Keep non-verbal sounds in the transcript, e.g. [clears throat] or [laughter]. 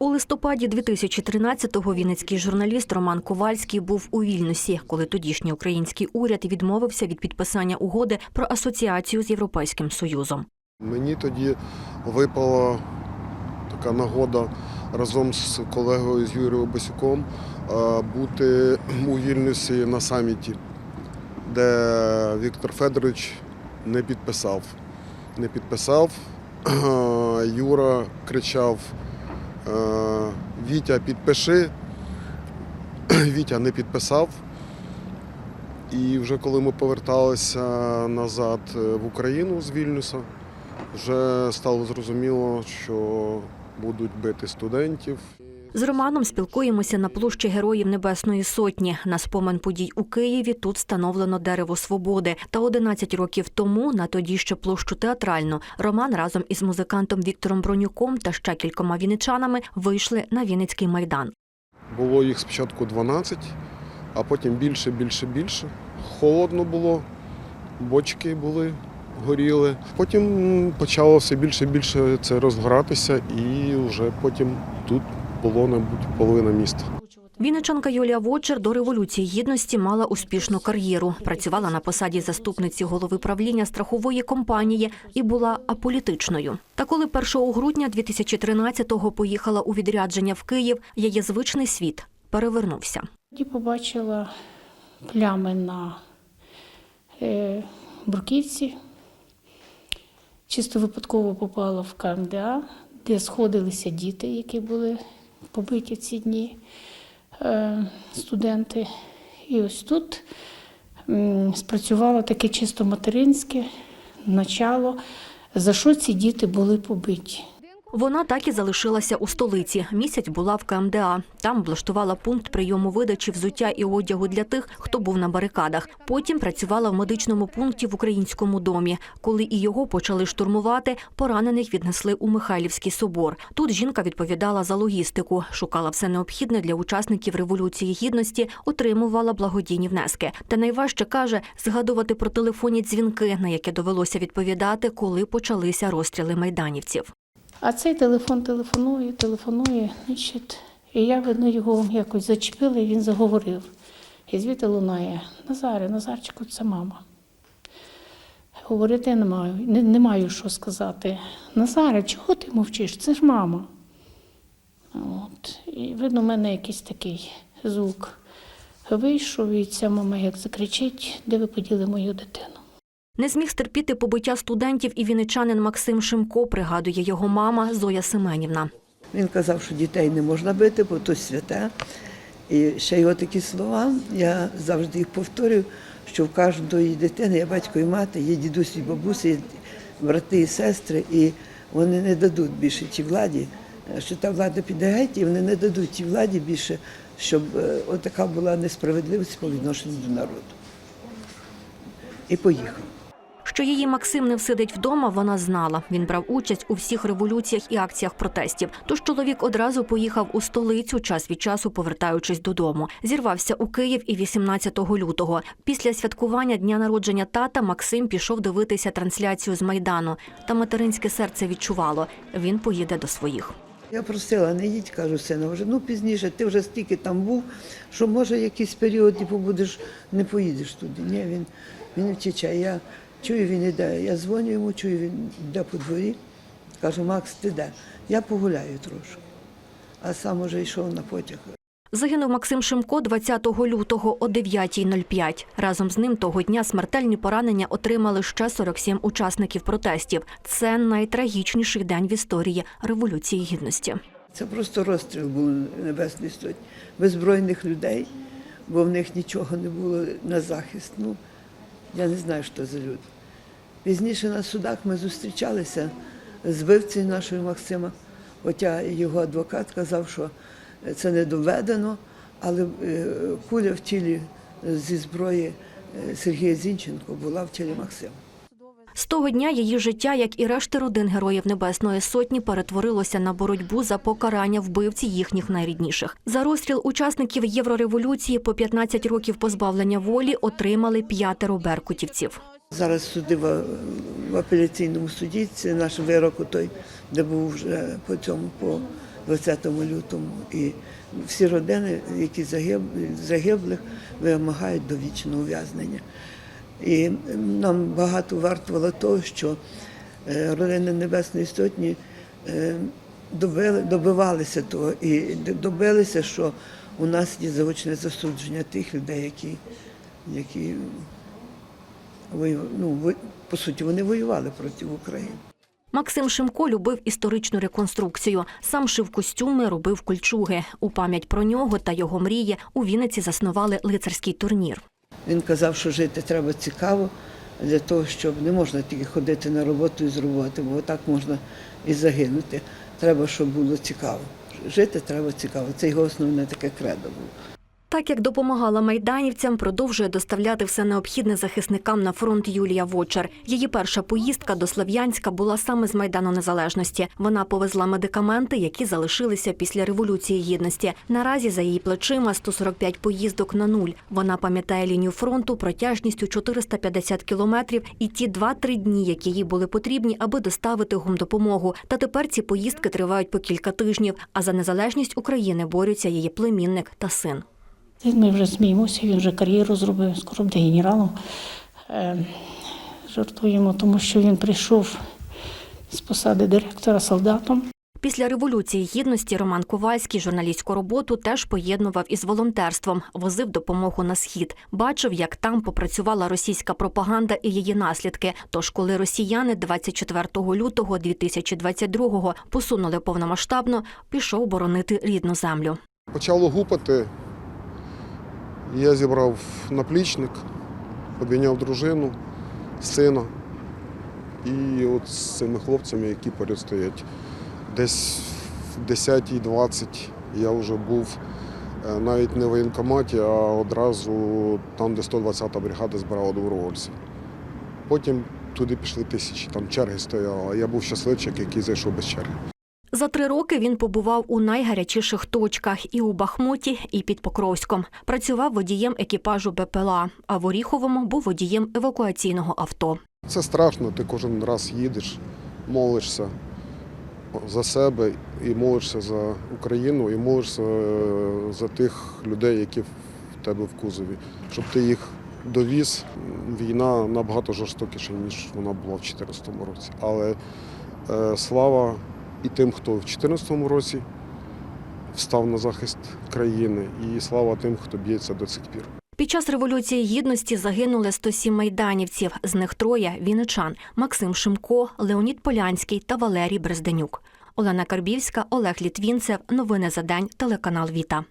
У листопаді 2013-го вінницький журналіст Роман Ковальський був у Вільнюсі, коли тодішній український уряд відмовився від підписання угоди про асоціацію з Європейським Союзом. Мені тоді випала така нагода разом з колегою з Юрієм Басюком е, бути у Вільнюсі на саміті, де Віктор Федорович не підписав. Не підписав. [clears throat] Юра кричав: е, Вітя, підпиши. [clears throat] Вітя не підписав. І вже коли ми поверталися назад е, в Україну з Вільнюса, вже стало зрозуміло, що будуть бити студентів. З Романом спілкуємося на площі Героїв Небесної Сотні. На спомин подій у Києві тут встановлено дерево свободи. Та 11 років тому на тоді ще площу театральну Роман разом із музикантом Віктором Бронюком та ще кількома вінничанами вийшли на Вінницький майдан. Було їх спочатку 12, а потім більше, більше, більше. Холодно було, бочки були, горіли. Потім почало все більше і більше це розгоратися, і вже потім тут було, мабуть, половина міста. Вінничанка Юлія Вочер до революції гідності мала успішну кар'єру. Працювала на посаді заступниці голови правління страхової компанії і була аполітичною. Та коли 1 грудня 2013-го поїхала у відрядження в Київ, її звичний світ перевернувся. Тоді побачила плями на е, бруківці. Чисто випадково попала в КМДА, де сходилися діти, які були побиті ці дні, е, студенти. І ось тут спрацювало таке чисто материнське начало, за що ці діти були побиті. Вона так і залишилася у столиці. Місяць була в КМДА. Там облаштувала пункт прийому видачі взуття і одягу для тих, хто був на барикадах. Потім працювала в медичному пункті в українському домі. Коли і його почали штурмувати, поранених віднесли у Михайлівський собор. Тут жінка відповідала за логістику, шукала все необхідне для учасників революції гідності, отримувала благодійні внески. Та найважче каже згадувати про телефонні дзвінки, на які довелося відповідати, коли почалися розстріли майданівців. А цей телефон телефонує, телефонує, значить, і я, видно, його якось зачепила, і він заговорив. І звідти лунає Назаре, Назарчику, це мама. Говорити не маю, не, не маю що сказати. Назаре, чого ти мовчиш? Це ж мама. От. І видно, в мене якийсь такий звук вийшов, і ця мама як закричить, де ви поділи мою дитину. Не зміг стерпіти побиття студентів і вінничанин Максим Шимко, пригадує його мама Зоя Семенівна. Він казав, що дітей не можна бити, бо то святе. І ще його такі слова, я завжди їх повторюю, що в кожної дитини є батько і мати, є дідусь і бабуся, є брати і сестри, і вони не дадуть більше тій владі, що та влада піде геть, і вони не дадуть тій владі більше, щоб е, отака була несправедливість по відношенню до народу. І поїхав. Що її Максим не всидить вдома, вона знала. Він брав участь у всіх революціях і акціях протестів. Тож чоловік одразу поїхав у столицю, час від часу повертаючись додому. Зірвався у Київ і 18 лютого. Після святкування дня народження тата Максим пішов дивитися трансляцію з майдану. Та материнське серце відчувало. Він поїде до своїх. Я просила, не їдь, кажу, сина, вже ну пізніше, ти вже стільки там був, що може якийсь період типу, будеш, не поїдеш туди. Ні, він, він втіче. Я чую, він іде. Я дзвоню йому, чую, він йде по дворі. Кажу, Макс, ти де? Я погуляю трошки. А сам уже йшов на потяг. Загинув Максим Шимко 20 лютого о 9.05. Разом з ним того дня смертельні поранення отримали ще 47 учасників протестів. Це найтрагічніший день в історії Революції Гідності. Це просто розстріл був небесний сотні. Беззбройних людей, бо в них нічого не було на захист. Ну, я не знаю, що за люди. Пізніше на судах ми зустрічалися з вбивцею нашого Максима, хоча його адвокат казав, що це не доведено, але е, куля в тілі зі зброї е, Сергія Зінченко була в тілі Максима. З того дня її життя, як і решти родин героїв Небесної Сотні, перетворилося на боротьбу за покарання вбивці їхніх найрідніших. За розстріл учасників Єврореволюції по 15 років позбавлення волі отримали п'ятеро беркутівців. Зараз суди в, апеляційному суді, це наш вирок, той, де був вже по цьому по 20 лютому. І всі родини, які загиб- загиблих, вимагають довічного ув'язнення. І нам багато вартувало того, що е, родини Небесної Сотні е, добивалися того і добилися, що у нас є заочне засудження тих людей, які, які ну, по суті, вони воювали проти України. Максим Шимко любив історичну реконструкцію. Сам шив костюми, робив кольчуги. У пам'ять про нього та його мрії у Вінниці заснували лицарський турнір. Він казав, що жити треба цікаво для того, щоб не можна тільки ходити на роботу і з роботи, бо так можна і загинути. Треба, щоб було цікаво. Жити треба цікаво. Це його основне таке кредо було. Так як допомагала майданівцям, продовжує доставляти все необхідне захисникам на фронт Юлія Вочер. Її перша поїздка до Слов'янська була саме з Майдану Незалежності. Вона повезла медикаменти, які залишилися після Революції Гідності. Наразі за її плечима 145 поїздок на нуль. Вона пам'ятає лінію фронту протяжністю 450 кілометрів і ті 2-3 дні, які їй були потрібні, аби доставити гумдопомогу. Та тепер ці поїздки тривають по кілька тижнів. А за незалежність України борються її племінник та син. Ми вже сміємося, він вже кар'єру зробив, скоро буде генералом. Е, Жартуємо, тому що він прийшов з посади директора солдатом. Після революції гідності Роман Ковальський журналістську роботу теж поєднував із волонтерством, возив допомогу на схід. Бачив, як там попрацювала російська пропаганда і її наслідки. Тож, коли росіяни 24 лютого 2022-го посунули повномасштабно, пішов боронити рідну землю. Почало гупати. Я зібрав наплічник, обійняв дружину, сина. І от з цими хлопцями, які поряд стоять. Десь в 10-20 я вже був е, навіть не в воєнкоматі, а одразу там, де 120-та бригада збирала добровольців. Потім туди пішли тисячі, там черги стояли, а я був щасливчик, який зайшов без черги. За три роки він побував у найгарячіших точках і у Бахмуті, і під Покровськом. Працював водієм екіпажу БПЛА, а в Оріховому був водієм евакуаційного авто. Це страшно, ти кожен раз їдеш, молишся за себе і молишся за Україну, і молишся е, за тих людей, які в тебе в кузові, щоб ти їх довіз. Війна набагато жорстокіша, ніж вона була в 2014 році. Але е, слава і тим, хто в 2014 році встав на захист країни, і слава тим, хто б'ється до цих пір. Під час революції гідності загинули 107 майданівців. З них троє вінничан – Максим Шимко, Леонід Полянський та Валерій Брезденюк. Олена Карбівська, Олег Літвінцев. Новини за день. Телеканал Віта.